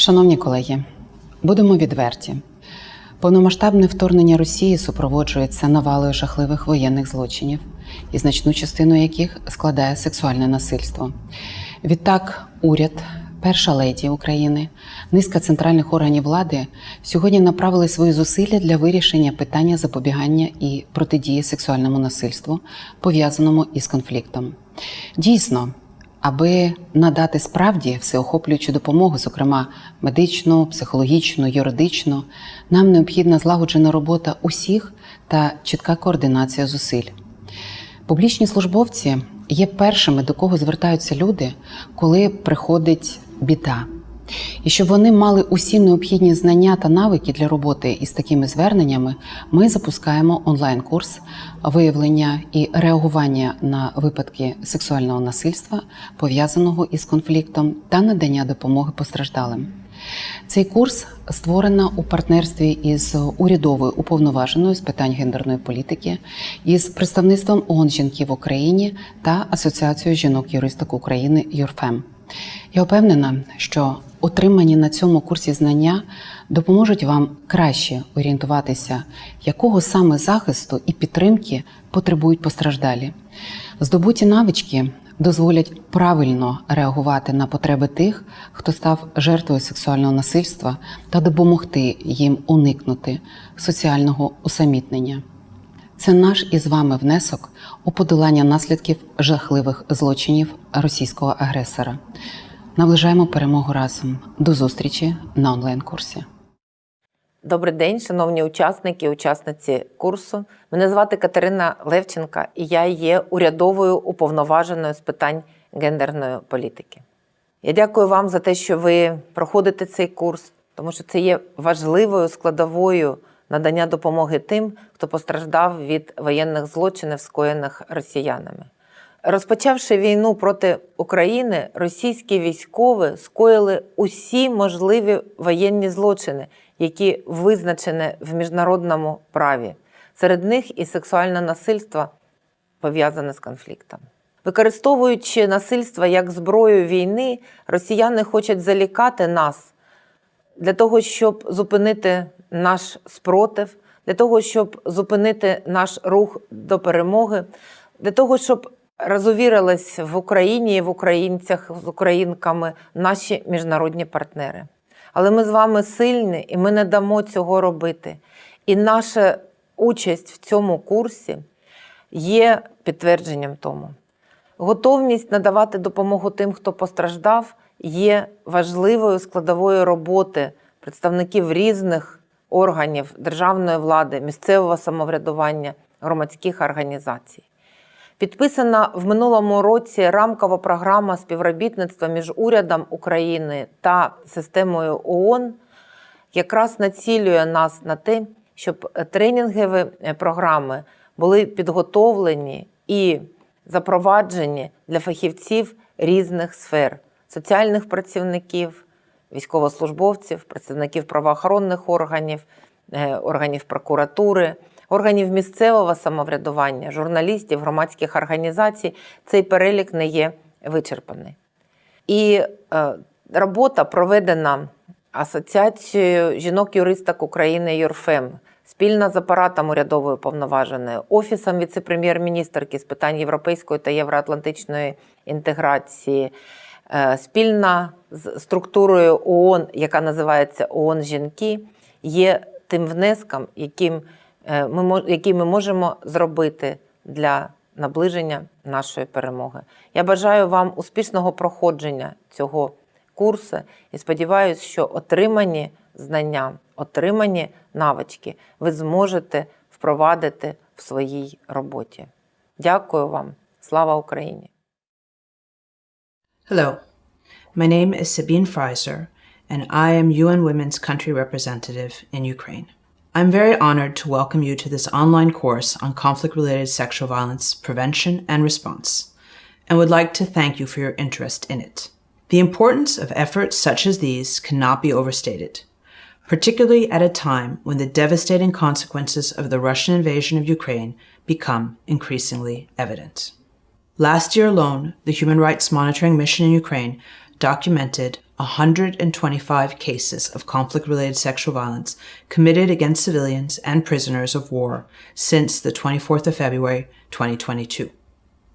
Шановні колеги, будемо відверті. Повномасштабне вторгнення Росії супроводжується навалою жахливих воєнних злочинів, і значну частину яких складає сексуальне насильство. Відтак, уряд, перша леді України, низка центральних органів влади сьогодні направили свої зусилля для вирішення питання запобігання і протидії сексуальному насильству, пов'язаному із конфліктом. Дійсно, Аби надати справді всеохоплюючу допомогу, зокрема медичну, психологічну, юридичну, нам необхідна злагоджена робота усіх та чітка координація зусиль. Публічні службовці є першими, до кого звертаються люди, коли приходить біда. І щоб вони мали усі необхідні знання та навики для роботи із такими зверненнями, ми запускаємо онлайн-курс виявлення і реагування на випадки сексуального насильства, пов'язаного із конфліктом та надання допомоги постраждалим. Цей курс створено у партнерстві із урядовою уповноваженою з питань гендерної політики, із представництвом ООН жінки в Україні та Асоціацією жінок-юристок України ЮРФЕМ. Я впевнена, що отримані на цьому курсі знання допоможуть вам краще орієнтуватися, якого саме захисту і підтримки потребують постраждалі. Здобуті навички дозволять правильно реагувати на потреби тих, хто став жертвою сексуального насильства, та допомогти їм уникнути соціального усамітнення. Це наш із вами внесок у подолання наслідків жахливих злочинів російського агресора. Наближаємо перемогу разом. До зустрічі на онлайн-курсі. Добрий день, шановні учасники і учасниці курсу. Мене звати Катерина Левченка, і я є урядовою уповноваженою з питань гендерної політики. Я дякую вам за те, що ви проходите цей курс, тому що це є важливою складовою надання допомоги тим, хто постраждав від воєнних злочинів, скоєних росіянами. Розпочавши війну проти України, російські військові скоїли усі можливі воєнні злочини, які визначені в міжнародному праві. Серед них і сексуальне насильство пов'язане з конфліктом. Використовуючи насильство як зброю війни, росіяни хочуть залікати нас для того, щоб зупинити наш спротив, для того, щоб зупинити наш рух до перемоги, для того, щоб розувірились в Україні в українцях з українками наші міжнародні партнери. Але ми з вами сильні, і ми не дамо цього робити. І наша участь в цьому курсі є підтвердженням тому. Готовність надавати допомогу тим, хто постраждав, є важливою складовою роботи представників різних органів державної влади, місцевого самоврядування, громадських організацій. Підписана в минулому році рамкова програма співробітництва між урядом України та системою ООН якраз націлює нас на те, щоб тренінгові програми були підготовлені і запроваджені для фахівців різних сфер соціальних працівників, військовослужбовців, працівників правоохоронних органів, е, органів прокуратури органів місцевого самоврядування, журналістів, громадських організацій, цей перелік не є вичерпаний. І е, робота проведена Асоціацією жінок-юристок України ЮРФЕМ. Спільно з апаратом урядової повноваженої, Офісом віце-прем'єр-міністрки з питань європейської та євроатлантичної інтеграції, е, спільно з структурою ООН, яка називається ООН Жінки, є тим внеском, яким ми які ми можемо зробити для наближення нашої перемоги. Я бажаю вам успішного проходження цього курсу і сподіваюся, що отримані знання, отримані навички ви зможете впровадити в своїй роботі. Дякую вам, слава Україні! Hello, my name is Sabine Freiser, and I am UN Women's Country Representative in Ukraine. I'm very honored to welcome you to this online course on conflict related sexual violence prevention and response, and would like to thank you for your interest in it. The importance of efforts such as these cannot be overstated, particularly at a time when the devastating consequences of the Russian invasion of Ukraine become increasingly evident. Last year alone, the Human Rights Monitoring Mission in Ukraine documented 125 cases of conflict related sexual violence committed against civilians and prisoners of war since the 24th of February 2022.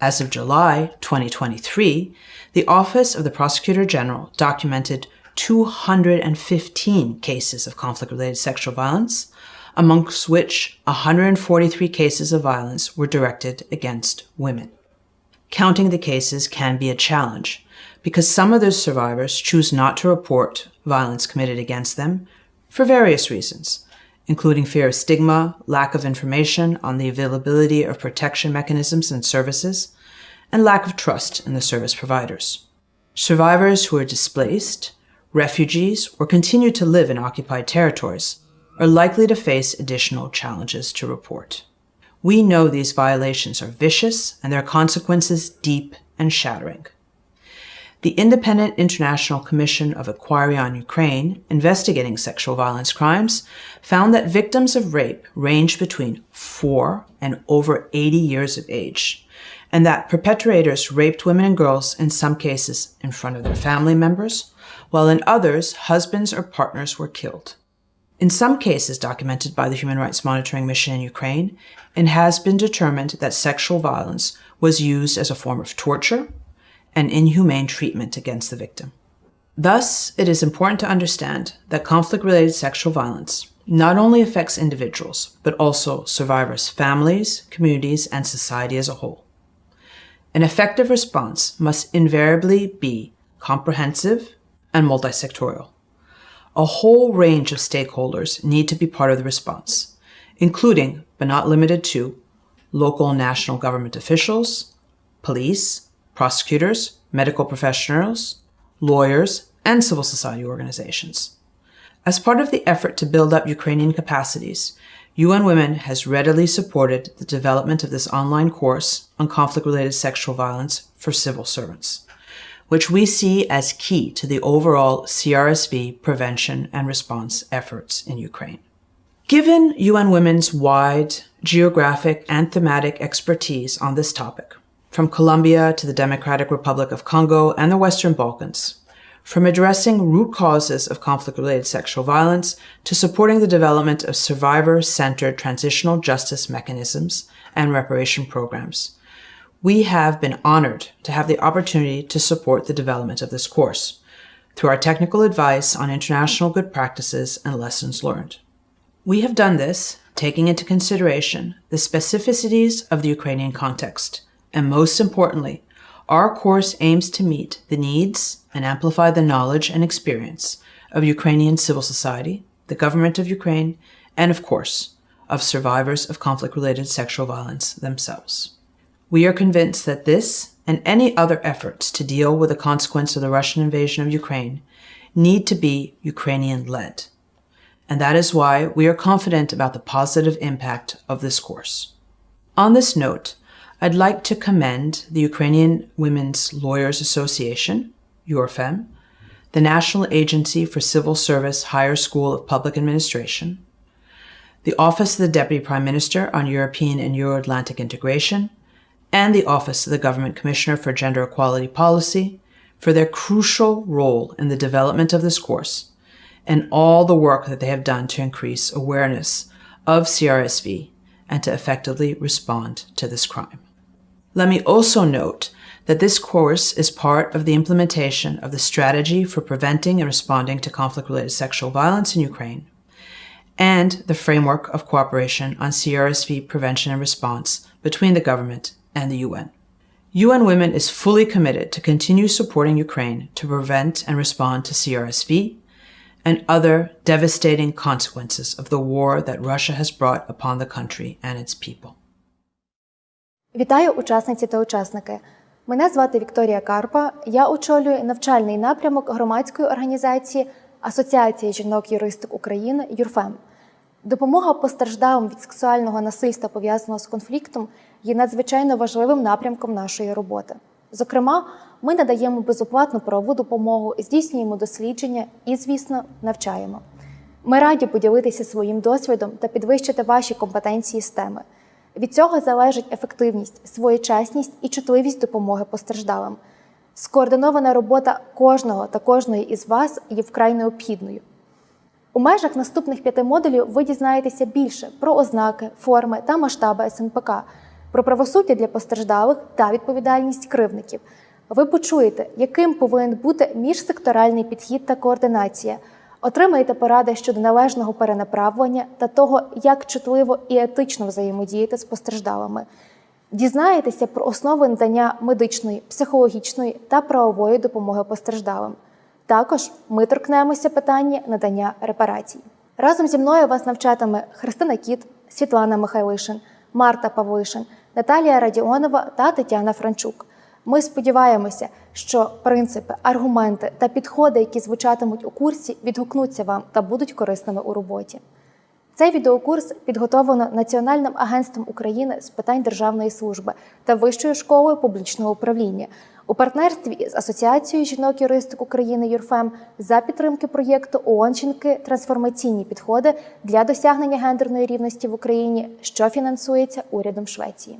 As of July 2023, the Office of the Prosecutor General documented 215 cases of conflict related sexual violence, amongst which 143 cases of violence were directed against women. Counting the cases can be a challenge because some of those survivors choose not to report violence committed against them for various reasons, including fear of stigma, lack of information on the availability of protection mechanisms and services, and lack of trust in the service providers. Survivors who are displaced, refugees, or continue to live in occupied territories are likely to face additional challenges to report. We know these violations are vicious and their consequences deep and shattering. The Independent International Commission of Inquiry on Ukraine, investigating sexual violence crimes, found that victims of rape range between 4 and over 80 years of age, and that perpetrators raped women and girls in some cases in front of their family members, while in others, husbands or partners were killed. In some cases documented by the Human Rights Monitoring Mission in Ukraine, it has been determined that sexual violence was used as a form of torture and inhumane treatment against the victim. Thus, it is important to understand that conflict related sexual violence not only affects individuals, but also survivors' families, communities, and society as a whole. An effective response must invariably be comprehensive and multisectorial. A whole range of stakeholders need to be part of the response, including, but not limited to, local and national government officials, police, prosecutors, medical professionals, lawyers, and civil society organizations. As part of the effort to build up Ukrainian capacities, UN Women has readily supported the development of this online course on conflict related sexual violence for civil servants, which we see as key to the overall CRSV prevention and response efforts in Ukraine. Given UN Women's wide geographic and thematic expertise on this topic, from Colombia to the Democratic Republic of Congo and the Western Balkans, from addressing root causes of conflict related sexual violence to supporting the development of survivor centered transitional justice mechanisms and reparation programs. We have been honored to have the opportunity to support the development of this course through our technical advice on international good practices and lessons learned. We have done this taking into consideration the specificities of the Ukrainian context and most importantly, our course aims to meet the needs and amplify the knowledge and experience of Ukrainian civil society, the government of Ukraine, and of course, of survivors of conflict related sexual violence themselves. We are convinced that this and any other efforts to deal with the consequence of the Russian invasion of Ukraine need to be Ukrainian led. And that is why we are confident about the positive impact of this course. On this note, I'd like to commend the Ukrainian Women's Lawyers Association, URFEM, the National Agency for Civil Service Higher School of Public Administration, the Office of the Deputy Prime Minister on European and Euro Atlantic Integration, and the Office of the Government Commissioner for Gender Equality Policy for their crucial role in the development of this course and all the work that they have done to increase awareness of CRSV and to effectively respond to this crime. Let me also note that this course is part of the implementation of the Strategy for Preventing and Responding to Conflict Related Sexual Violence in Ukraine and the Framework of Cooperation on CRSV Prevention and Response between the government and the UN. UN Women is fully committed to continue supporting Ukraine to prevent and respond to CRSV and other devastating consequences of the war that Russia has brought upon the country and its people. Вітаю учасниці та учасники. Мене звати Вікторія Карпа. Я очолюю навчальний напрямок громадської організації Асоціації жінок-юристок України ЮРФЕМ. Допомога постраждалим від сексуального насильства, пов'язаного з конфліктом, є надзвичайно важливим напрямком нашої роботи. Зокрема, ми надаємо безоплатну правову допомогу, здійснюємо дослідження і, звісно, навчаємо. Ми раді поділитися своїм досвідом та підвищити ваші компетенції з теми. Від цього залежить ефективність, своєчасність і чутливість допомоги постраждалим. Скоординована робота кожного та кожної із вас є вкрай необхідною. У межах наступних п'яти модулів ви дізнаєтеся більше про ознаки, форми та масштаби СНПК, про правосуддя для постраждалих та відповідальність кривників. Ви почуєте, яким повинен бути міжсекторальний підхід та координація. Отримаєте поради щодо належного перенаправлення та того, як чутливо і етично взаємодіяти з постраждалими. Дізнаєтеся про основи надання медичної, психологічної та правової допомоги постраждалим. Також ми торкнемося питання надання репарацій. Разом зі мною вас навчатиме Христина Кіт, Світлана Михайлишин, Марта Павлишин, Наталія Радіонова та Тетяна Франчук. Ми сподіваємося, що принципи, аргументи та підходи, які звучатимуть у курсі, відгукнуться вам та будуть корисними у роботі. Цей відеокурс підготовлено Національним агентством України з питань державної служби та Вищою школою публічного управління у партнерстві із Асоціацією жінок-юристок України ЮРФЕМ за підтримки проєкту ООН «Жінки. Трансформаційні підходи для досягнення гендерної рівності в Україні, що фінансується урядом Швеції.